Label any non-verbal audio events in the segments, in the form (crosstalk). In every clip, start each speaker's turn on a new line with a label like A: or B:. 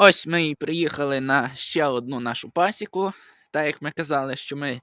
A: Ось ми і приїхали на ще одну нашу пасіку. Так як ми казали, що ми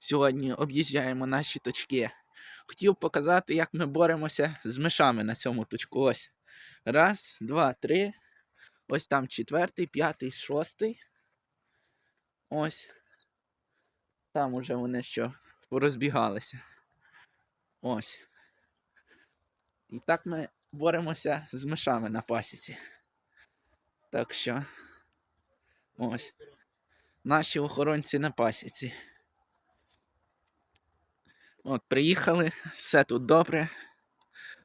A: сьогодні об'їжджаємо наші точки. Хотів показати, як ми боремося з мишами на цьому точку. Ось. Раз, два, три. Ось там четвертий, п'ятий, шостий. Ось. Там уже вони що порозбігалися. Ось. І так ми боремося з мишами на пасіці. Так що ось. Наші охоронці на пасіці. От, приїхали, все тут добре,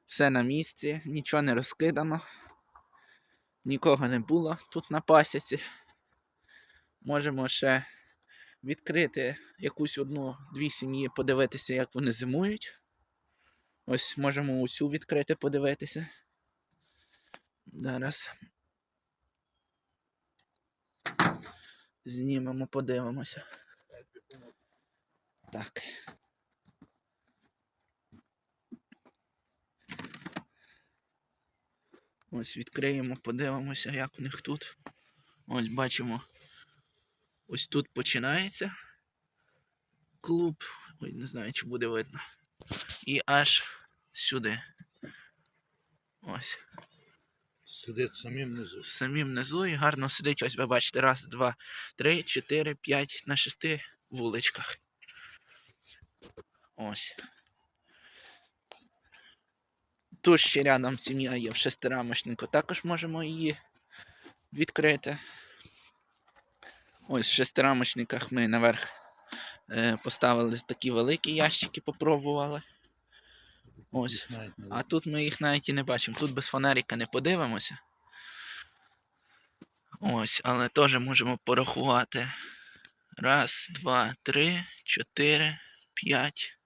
A: все на місці, нічого не розкидано, нікого не було тут на пасіці. Можемо ще відкрити якусь одну-дві сім'ї, подивитися, як вони зимують. Ось можемо усю відкрити, подивитися. Зараз. Знімемо, подивимося. Так. Ось відкриємо, подивимося, як у них тут. Ось бачимо. Ось тут починається клуб. Ой, не знаю, чи буде видно. І аж сюди. Ось.
B: Сидить самим внизу.
A: в самім внизу і гарно сидить. Ось ви бачите, раз, два, три, чотири, п'ять на шести вуличках. Ось. Тут ще рядом сім'я є в шестирамочнику. Також можемо її відкрити. Ось в шестирамочниках ми наверх е, поставили такі великі ящики, попробували. Ось. А тут ми їх навіть і не бачимо. Тут без фонарика не подивимося. Ось, але теж можемо порахувати. Раз, два, три, чотири, п'ять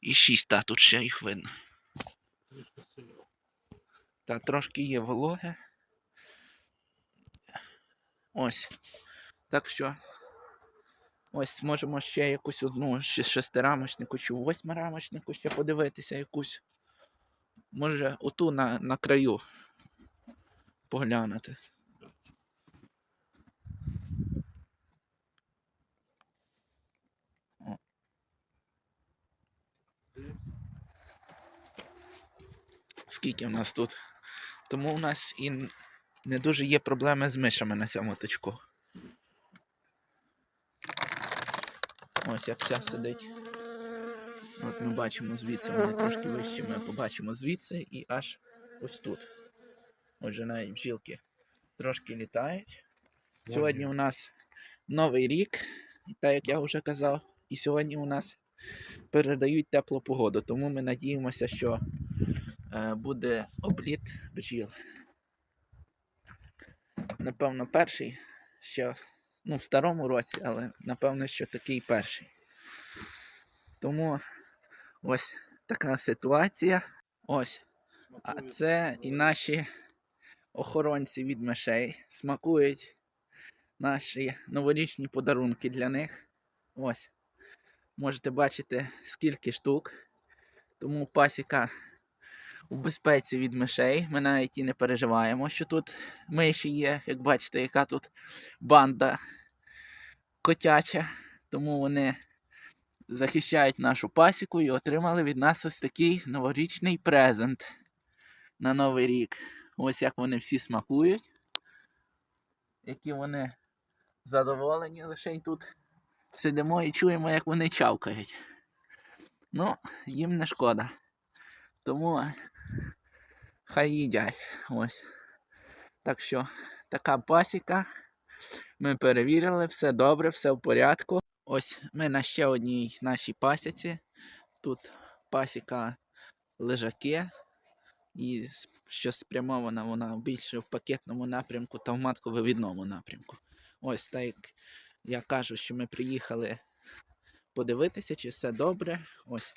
A: і шість. Та, тут ще їх видно. Та трошки є вологе. Ось. Так що. Ось можемо ще якусь одну шестирамочнику чи восьмирамочнику ще подивитися якусь. Може, оту на, на краю поглянути. Скільки в нас тут? Тому у нас і не дуже є проблеми з мишами на цьому точку. Ось як ця сидить. От ми бачимо звідси, вони трошки вищі, ми побачимо звідси і аж ось тут. Отже, навіть бджілки трошки літають. Сьогодні у нас новий рік, так як я вже казав, і сьогодні у нас передають теплу погоду, тому ми надіємося, що е, буде обліт бджіл. Напевно, перший ще ну, в старому році, але напевно, що такий перший. Тому ось така ситуація. Ось. А це і наші охоронці від мишей смакують наші новорічні подарунки для них. Ось. Можете бачити, скільки штук. Тому пасіка у безпеці від мишей. Ми навіть і не переживаємо, що тут миші є. Як бачите, яка тут банда котяча. Тому вони захищають нашу пасіку і отримали від нас ось такий новорічний презент на Новий рік. Ось як вони всі смакують. Які вони задоволені, лише тут сидимо і чуємо, як вони чавкають. Ну, їм не шкода. Тому хай їдять. Ось. Так що така пасіка. Ми перевірили, все добре, все в порядку. Ось ми на ще одній нашій пасіці. Тут пасіка лежаки, і що спрямована вона більше в пакетному напрямку та в матковивідному напрямку. Ось так як я кажу, що ми приїхали подивитися, чи все добре, ось,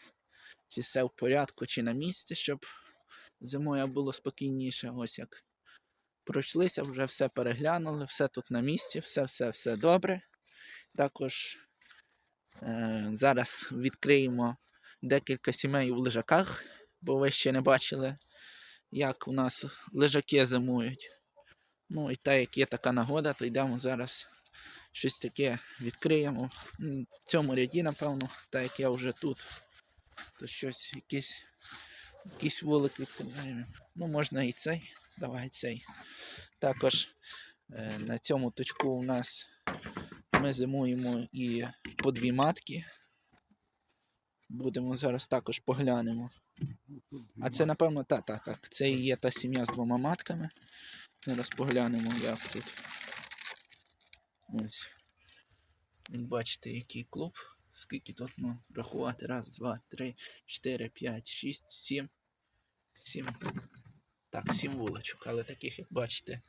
A: чи все в порядку, чи на місці, щоб зимою було спокійніше. Ось як пройшлися, вже все переглянули, все тут на місці, все, все, все добре. Також е, зараз відкриємо декілька сімей в лежаках, бо ви ще не бачили, як у нас лежаки зимують. Ну і так як є така нагода, то йдемо зараз щось таке відкриємо. В цьому ряді, напевно, так як я вже тут, то щось, якийсь, якийсь вулик відкриємо. Ну, можна і цей. Давай цей. Також е, на цьому точку у нас ми зимуємо і по дві матки. Будемо зараз також поглянемо. А це, напевно, та, та, так. Це і є та сім'я з двома матками. Зараз поглянемо, як тут. Ось. Бачите, який клуб. Скільки тут ну, рахувати? Раз, два, три, чотири, п'ять, шість, сім. Сім. Так, сім вулочок. Але таких, як бачите,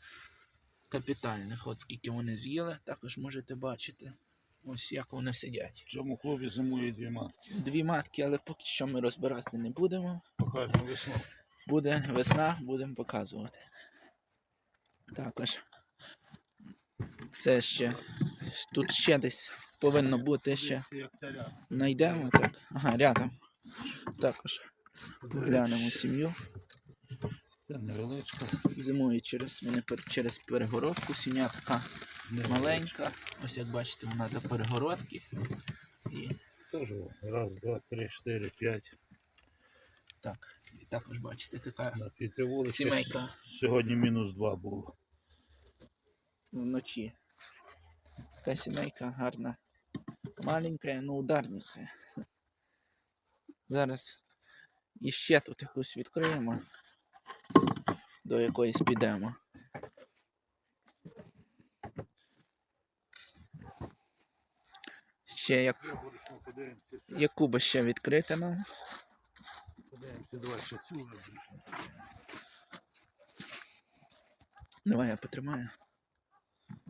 A: капітальних. От скільки вони з'їли, також можете бачити. Ось як вони сидять.
B: В цьому клубі зимує дві матки.
A: Дві матки, але поки що ми розбирати не будемо.
B: Покажемо весну.
A: Буде весна, будемо показувати. Також. Це ще. Тут ще десь повинно бути ще. Знайдемо так. Ага, рядом. Також глянемо сім'ю.
B: Це невеличка.
A: Зимують через, пер- через перегородку. Сім'я така маленька. Ось як бачите, вона до перегородки. І
B: Теж раз, два, три, чотири, п'ять.
A: так. І також бачите, така сімейка
B: Сьогодні мінус два було.
A: Вночі. Така сімейка гарна. Маленька, ну ударненька. Зараз іще тут якусь відкриємо, до якоїсь підемо. Ще як, яку би ще відкрити нам.
B: Давай
A: я потримаю.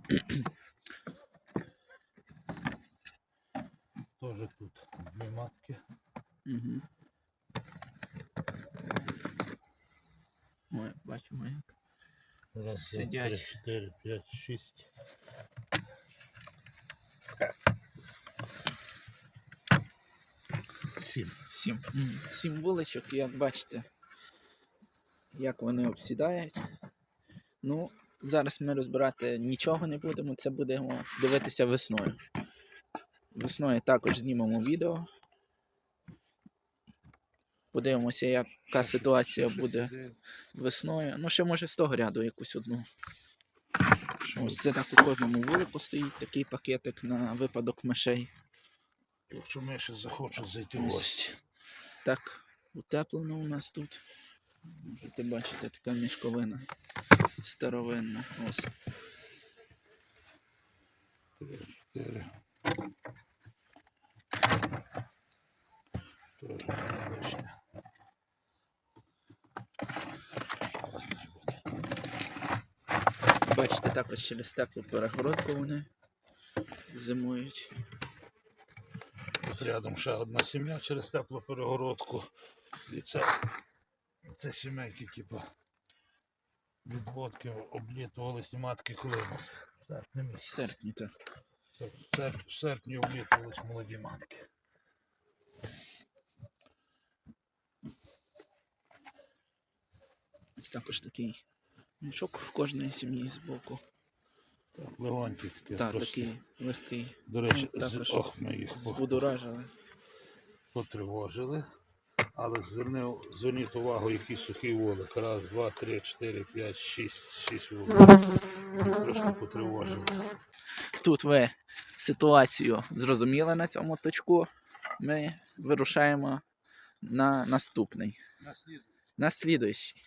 A: (clears throat)
B: Теж тут дві матки.
A: Угу. Ой, бачимо як.
B: Раз, два, три, чотири, п'ять, шість. Сім.
A: Сім. Сім вуличок, як бачите, як вони обсідають. Ну, зараз ми розбирати нічого не будемо, це будемо дивитися весною. Весною також знімемо відео. Подивимося, яка ситуація буде весною. Ну, ще може з того ряду якусь одну. Ось це так у кожному вулику стоїть такий пакетик на випадок мишей.
B: Якщо миші захочуть зайти в гості.
A: Так, утеплено у нас тут. Можете бачити, така мішковина старовинна. Ось. Бачите, також через теплу перегородку вони зимують.
B: Тут рядом ще одна сім'я через теплу перегородку. І це, це сімейки, типу, відводки облітувалися матки у нас в серпні
A: В серпні, так.
B: В серпні облітувались молоді матки.
A: Ось також такий мішок в кожної сім'ї з боку.
B: Так, легонькі такі.
A: Так, такий легкий.
B: До речі,
A: ну, також
B: ох, ми їх
A: Збудоражили.
B: потривожили. Але зверни, зверніть увагу, який сухий вулик. Раз, два, три, чотири, п'ять, шість, шість вуликів. Трошки потривожили.
A: Тут ви ситуацію зрозуміли на цьому точку. Ми вирушаємо на наступний. на слідуючий.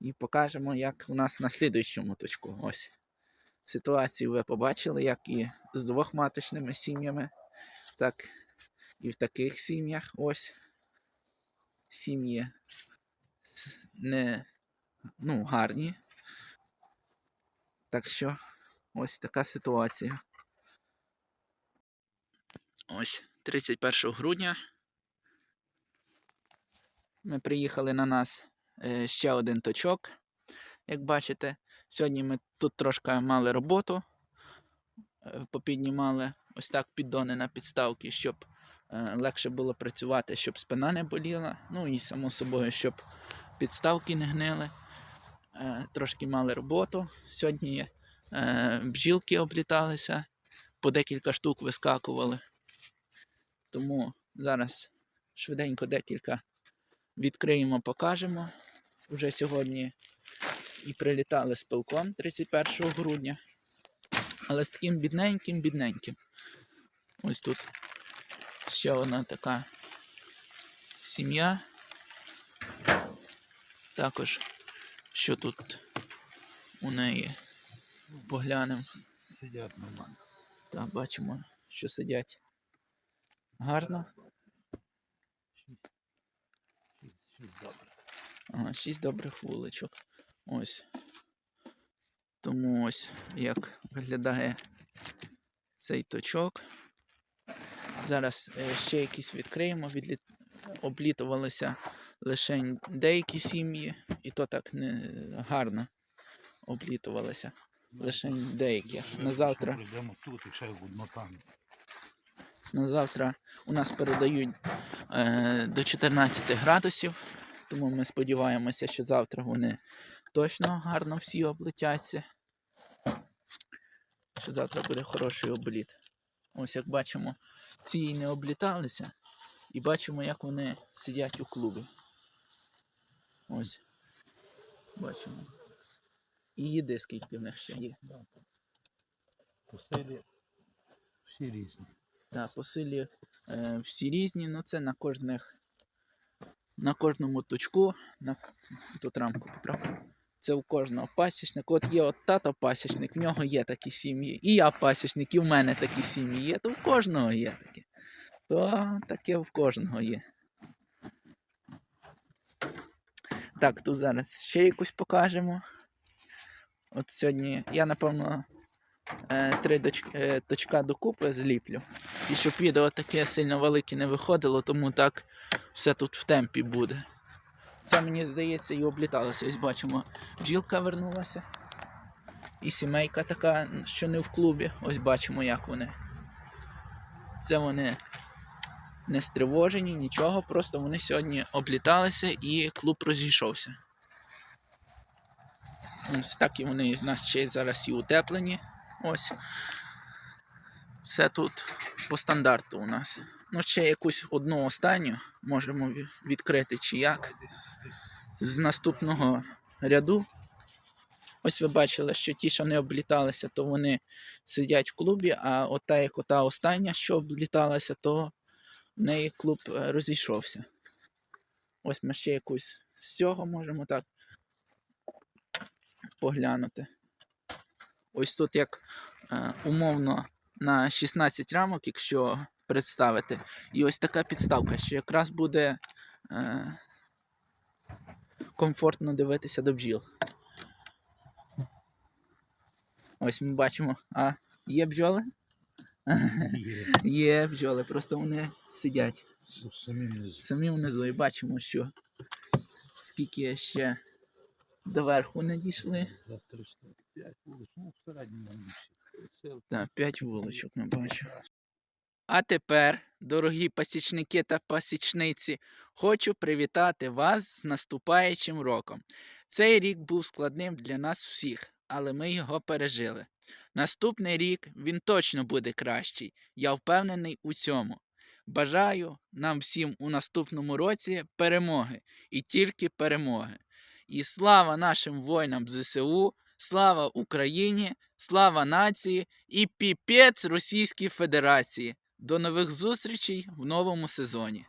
A: І покажемо, як у нас на слідуючому точку. Ось. Ситуацію ви побачили, як і з двохматочними сім'ями, так і в таких сім'ях. Ось. Сім'ї не ну, гарні. Так що ось така ситуація. Ось 31 грудня ми приїхали на нас е, ще один точок. Як бачите, сьогодні ми тут трошки мали роботу. Е, Попіднімали ось так піддони на підставки, щоб е, легше було працювати, щоб спина не боліла. Ну і само собою, щоб підставки не гнили. е, трошки мали роботу. Сьогодні бджілки обліталися, по декілька штук вискакували. Тому зараз швиденько декілька відкриємо, покажемо. Уже сьогодні і прилітали з пилком 31 грудня. Але з таким бідненьким, бідненьким. Ось тут ще одна така сім'я. Також, що тут у неї поглянемо.
B: Сидять нормально.
A: Так, бачимо, що сидять гарно.
B: Шість, добре.
A: Ага, шість добрих вуличок. Ось. Тому ось як виглядає цей точок. Зараз е, ще якісь відкриємо. Відліт... Облітувалися лише деякі сім'ї, і то так не гарно облітувалися. Лише деякі. На завтра.
B: Тут ще одно там.
A: На завтра у нас передають е, до 14 градусів, тому ми сподіваємося, що завтра вони точно гарно всі облетяться. Що завтра буде хороший обліт. Ось як бачимо, ці не обліталися, і бачимо, як вони сидять у клубі. Ось. Бачимо. І їди, скільки в них ще є.
B: Постелі всі різні.
A: Так, по силі е, всі різні, ну це на кожних. На кожному точку, на тут рамку поправ. Це у кожного пасічника. От є от тато пасічник, в нього є такі сім'ї. І я пасічник, і в мене такі сім'ї є, то в кожного є таке. То таке в кожного є. Так, тут зараз ще якусь покажемо. От сьогодні я, напевно, е, три е, точка докупи зліплю. І щоб відео таке сильно велике не виходило, тому так все тут в темпі буде. Це мені здається і обліталося. Ось бачимо, бджілка вернулася. І сімейка така, що не в клубі. Ось бачимо, як вони. Це вони не стривожені, нічого, просто вони сьогодні обліталися і клуб розійшовся. Ось так і вони в нас ще зараз і утеплені. Ось. Все тут по стандарту у нас. Ну, ще якусь одну останню можемо відкрити чи як. З наступного ряду. Ось ви бачили, що ті, що не обліталися, то вони сидять в клубі, а ота, як ота остання, що обліталася, то в неї клуб е, розійшовся. Ось ми ще якусь з цього можемо так поглянути. Ось тут як е, умовно на 16 рамок, якщо представити, і ось така підставка, що якраз буде е, комфортно дивитися до бджіл. Ось ми бачимо, а є бджоли?
B: Є. (laughs)
A: Є бджоли, просто вони сидять
B: Самі внизу.
A: самі внизу і бачимо, що скільки ще доверху не дійшли.
B: 305 вулиць. Ну,
A: Так, 5 вуличок ми бачимо. А тепер, дорогі пасічники та пасічниці, хочу привітати вас з наступаючим роком. Цей рік був складним для нас всіх, але ми його пережили. Наступний рік він точно буде кращий. Я впевнений у цьому. Бажаю нам всім у наступному році перемоги і тільки перемоги. І слава нашим воїнам ЗСУ, слава Україні, слава нації і піпець Російській Федерації. До нових зустрічей в новому сезоні.